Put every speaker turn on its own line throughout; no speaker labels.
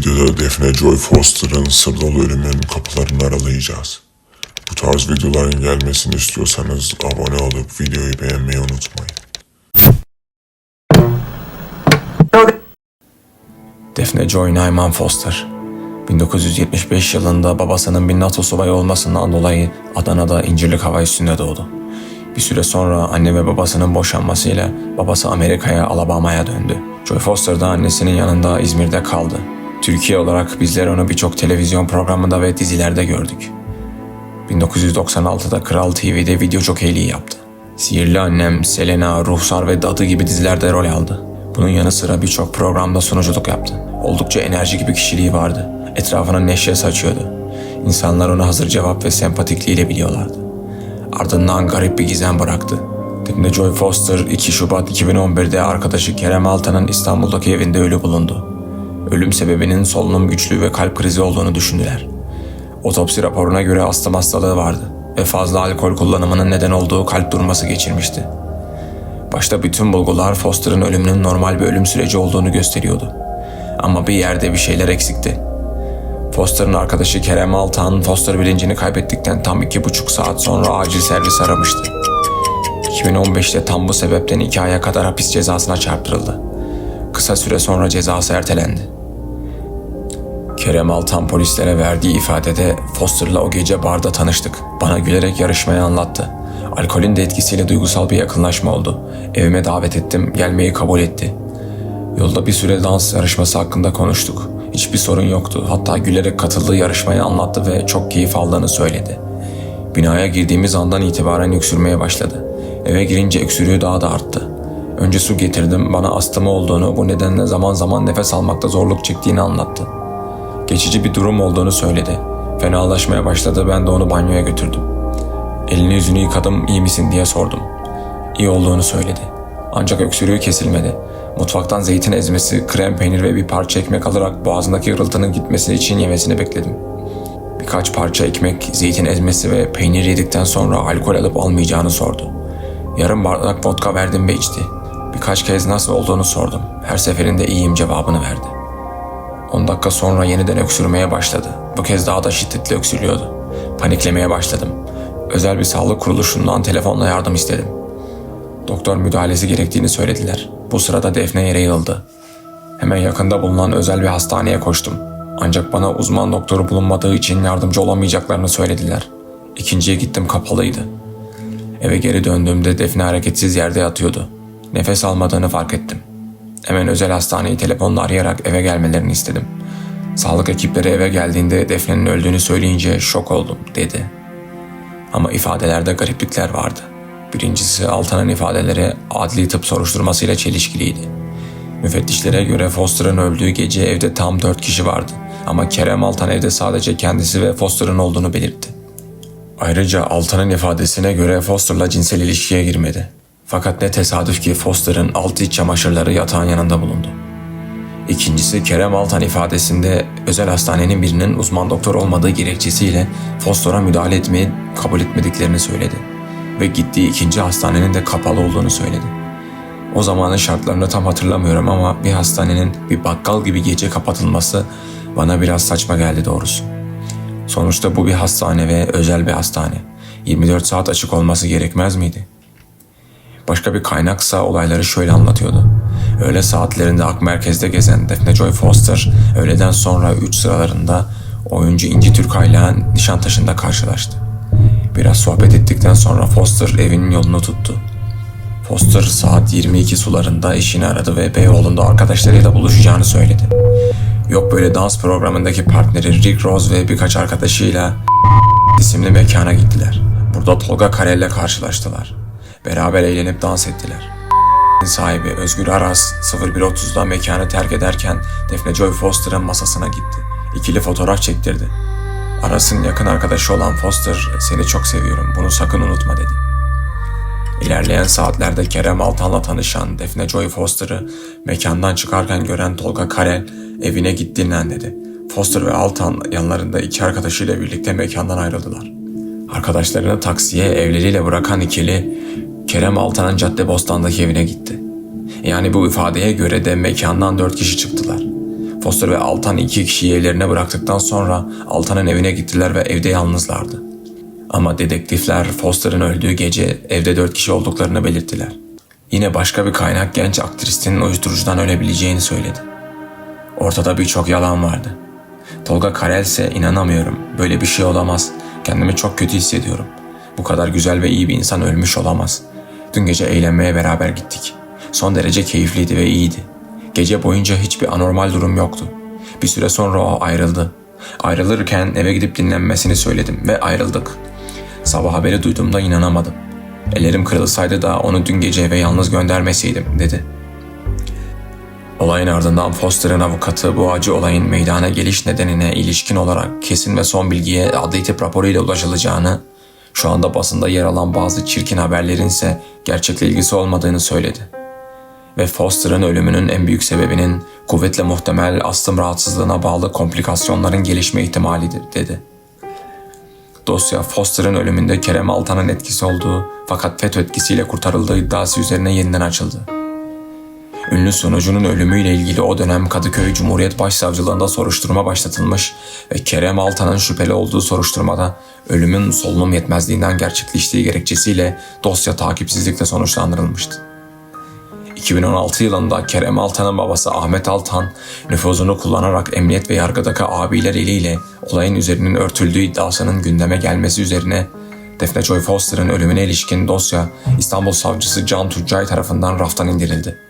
videoda Defne Joy Foster'ın sır dolu ölümünün kapılarını aralayacağız. Bu tarz videoların gelmesini istiyorsanız abone olup videoyu beğenmeyi unutmayın.
Defne Joy Nyman Foster 1975 yılında babasının bir NATO subayı olmasından dolayı Adana'da İncirlik Hava Üssü'nde doğdu. Bir süre sonra anne ve babasının boşanmasıyla babası Amerika'ya, Alabama'ya döndü. Joy Foster da annesinin yanında İzmir'de kaldı. Türkiye olarak bizler onu birçok televizyon programında ve dizilerde gördük. 1996'da Kral TV'de video jokeyliği yaptı. Sihirli Annem, Selena, Ruhsar ve Dadı gibi dizilerde rol aldı. Bunun yanı sıra birçok programda sunuculuk yaptı. Oldukça enerjik bir kişiliği vardı. Etrafına neşe saçıyordu. İnsanlar onu hazır cevap ve sempatikliğiyle biliyorlardı. Ardından garip bir gizem bıraktı. Defne Joy Foster 2 Şubat 2011'de arkadaşı Kerem Altan'ın İstanbul'daki evinde ölü bulundu. Ölüm sebebinin solunum güçlüğü ve kalp krizi olduğunu düşündüler. Otopsi raporuna göre astım hastalığı vardı ve fazla alkol kullanımının neden olduğu kalp durması geçirmişti. Başta bütün bulgular Foster'ın ölümünün normal bir ölüm süreci olduğunu gösteriyordu. Ama bir yerde bir şeyler eksikti. Foster'ın arkadaşı Kerem Altan, Foster bilincini kaybettikten tam iki buçuk saat sonra acil servis aramıştı. 2015'te tam bu sebepten iki aya kadar hapis cezasına çarptırıldı. Kısa süre sonra cezası ertelendi. Kerem Altan polislere verdiği ifadede Foster'la o gece barda tanıştık. Bana gülerek yarışmayı anlattı. Alkolün de etkisiyle duygusal bir yakınlaşma oldu. Evime davet ettim, gelmeyi kabul etti. Yolda bir süre dans yarışması hakkında konuştuk. Hiçbir sorun yoktu. Hatta gülerek katıldığı yarışmayı anlattı ve çok keyif aldığını söyledi. Binaya girdiğimiz andan itibaren öksürmeye başladı. Eve girince öksürüğü daha da arttı. Önce su getirdim, bana astımı olduğunu, bu nedenle zaman zaman nefes almakta zorluk çektiğini anlattı. Geçici bir durum olduğunu söyledi. Fenalaşmaya başladı, ben de onu banyoya götürdüm. Elini yüzünü yıkadım, iyi misin diye sordum. İyi olduğunu söyledi. Ancak öksürüğü kesilmedi. Mutfaktan zeytin ezmesi, krem peynir ve bir parça ekmek alarak boğazındaki hırıltının gitmesi için yemesini bekledim. Birkaç parça ekmek, zeytin ezmesi ve peynir yedikten sonra alkol alıp almayacağını sordu. Yarım bardak vodka verdim ve içti. Birkaç kez nasıl olduğunu sordum. Her seferinde iyiyim cevabını verdi. 10 dakika sonra yeniden öksürmeye başladı. Bu kez daha da şiddetli öksürüyordu. Paniklemeye başladım. Özel bir sağlık kuruluşundan telefonla yardım istedim. Doktor müdahalesi gerektiğini söylediler. Bu sırada Defne yere yığıldı. Hemen yakında bulunan özel bir hastaneye koştum. Ancak bana uzman doktoru bulunmadığı için yardımcı olamayacaklarını söylediler. İkinciye gittim kapalıydı. Eve geri döndüğümde Defne hareketsiz yerde yatıyordu. Nefes almadığını fark ettim. Hemen özel hastaneyi telefonla arayarak eve gelmelerini istedim. Sağlık ekipleri eve geldiğinde Defne'nin öldüğünü söyleyince şok oldum dedi. Ama ifadelerde gariplikler vardı. Birincisi Altan'ın ifadeleri adli tıp soruşturmasıyla çelişkiliydi. Müfettişlere göre Foster'ın öldüğü gece evde tam dört kişi vardı. Ama Kerem Altan evde sadece kendisi ve Foster'ın olduğunu belirtti. Ayrıca Altan'ın ifadesine göre Foster'la cinsel ilişkiye girmedi. Fakat ne tesadüf ki Foster'ın altı iç çamaşırları yatağın yanında bulundu. İkincisi Kerem Altan ifadesinde özel hastanenin birinin uzman doktor olmadığı gerekçesiyle Foster'a müdahale etmeyi kabul etmediklerini söyledi. Ve gittiği ikinci hastanenin de kapalı olduğunu söyledi. O zamanın şartlarını tam hatırlamıyorum ama bir hastanenin bir bakkal gibi gece kapatılması bana biraz saçma geldi doğrusu. Sonuçta bu bir hastane ve özel bir hastane. 24 saat açık olması gerekmez miydi? Başka bir kaynaksa olayları şöyle anlatıyordu. Öğle saatlerinde Ak Merkez'de gezen Defne Joy Foster öğleden sonra 3 sıralarında oyuncu İnci Türkay'la Nişantaşı'nda karşılaştı. Biraz sohbet ettikten sonra Foster evinin yolunu tuttu. Foster saat 22 sularında eşini aradı ve Beyoğlu'nda arkadaşlarıyla buluşacağını söyledi. Yok böyle dans programındaki partneri Rick Rose ve birkaç arkadaşıyla isimli mekana gittiler. Burada Tolga Karel'le karşılaştılar. Beraber eğlenip dans ettiler. Sahibi Özgür Aras 01.30'da mekanı terk ederken Defne Joy Foster'ın masasına gitti. İkili fotoğraf çektirdi. Aras'ın yakın arkadaşı olan Foster, seni çok seviyorum, bunu sakın unutma dedi. İlerleyen saatlerde Kerem Altan'la tanışan Defne Joy Foster'ı mekandan çıkarken gören Tolga Karel evine git dinlen dedi. Foster ve Altan yanlarında iki arkadaşıyla birlikte mekandan ayrıldılar. Arkadaşlarını taksiye evleriyle bırakan ikili Kerem Altan'ın Caddebostan'daki evine gitti. Yani bu ifadeye göre de mekandan dört kişi çıktılar. Foster ve Altan iki kişiyi evlerine bıraktıktan sonra Altan'ın evine gittiler ve evde yalnızlardı. Ama dedektifler Foster'ın öldüğü gece evde dört kişi olduklarını belirttiler. Yine başka bir kaynak genç aktristin uyuşturucudan ölebileceğini söyledi. Ortada birçok yalan vardı. Tolga Karel ise inanamıyorum. Böyle bir şey olamaz. Kendimi çok kötü hissediyorum. Bu kadar güzel ve iyi bir insan ölmüş olamaz. Dün gece eğlenmeye beraber gittik. Son derece keyifliydi ve iyiydi. Gece boyunca hiçbir anormal durum yoktu. Bir süre sonra o ayrıldı. Ayrılırken eve gidip dinlenmesini söyledim ve ayrıldık. Sabah haberi duyduğumda inanamadım. Ellerim kırılsaydı da onu dün gece eve yalnız göndermeseydim dedi. Olayın ardından Foster'ın avukatı bu acı olayın meydana geliş nedenine ilişkin olarak kesin ve son bilgiye adli tıp raporuyla ulaşılacağını, şu anda basında yer alan bazı çirkin haberlerin ise gerçekle ilgisi olmadığını söyledi. Ve Foster'ın ölümünün en büyük sebebinin kuvvetle muhtemel astım rahatsızlığına bağlı komplikasyonların gelişme ihtimalidir dedi. Dosya Foster'ın ölümünde Kerem Altan'ın etkisi olduğu fakat FETÖ etkisiyle kurtarıldığı iddiası üzerine yeniden açıldı. Ünlü sunucunun ölümüyle ilgili o dönem Kadıköy Cumhuriyet Başsavcılığında soruşturma başlatılmış ve Kerem Altan'ın şüpheli olduğu soruşturmada ölümün solunum yetmezliğinden gerçekleştiği gerekçesiyle dosya takipsizlikle sonuçlandırılmıştı. 2016 yılında Kerem Altan'ın babası Ahmet Altan nüfuzunu kullanarak emniyet ve yargıdaki abiler eliyle olayın üzerinin örtüldüğü iddiasının gündeme gelmesi üzerine Defne Joy Foster'ın ölümüne ilişkin dosya İstanbul Savcısı Can Tuncay tarafından raftan indirildi.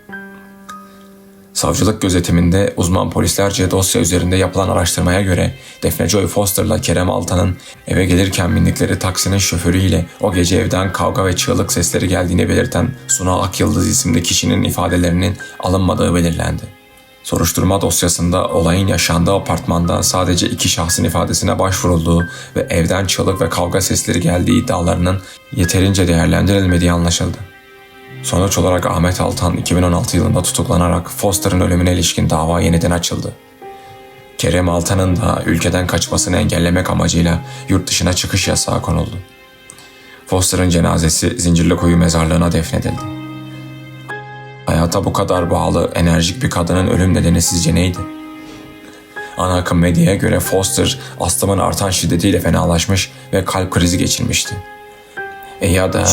Savcılık gözetiminde uzman polislerce dosya üzerinde yapılan araştırmaya göre Defne Joy Foster'la Kerem Altan'ın eve gelirken bindikleri taksinin şoförüyle o gece evden kavga ve çığlık sesleri geldiğini belirten Suna Akyıldız isimli kişinin ifadelerinin alınmadığı belirlendi. Soruşturma dosyasında olayın yaşandığı apartmanda sadece iki şahsın ifadesine başvurulduğu ve evden çığlık ve kavga sesleri geldiği iddialarının yeterince değerlendirilmediği anlaşıldı. Sonuç olarak Ahmet Altan 2016 yılında tutuklanarak Foster'ın ölümüne ilişkin dava yeniden açıldı. Kerem Altan'ın da ülkeden kaçmasını engellemek amacıyla yurt dışına çıkış yasağı konuldu. Foster'ın cenazesi Zincirlikuyu mezarlığına defnedildi. Hayata bu kadar bağlı, enerjik bir kadının ölüm nedeni sizce neydi? Ana akım medyaya göre Foster astımın artan şiddetiyle fenalaşmış ve kalp krizi geçirmişti. E ya da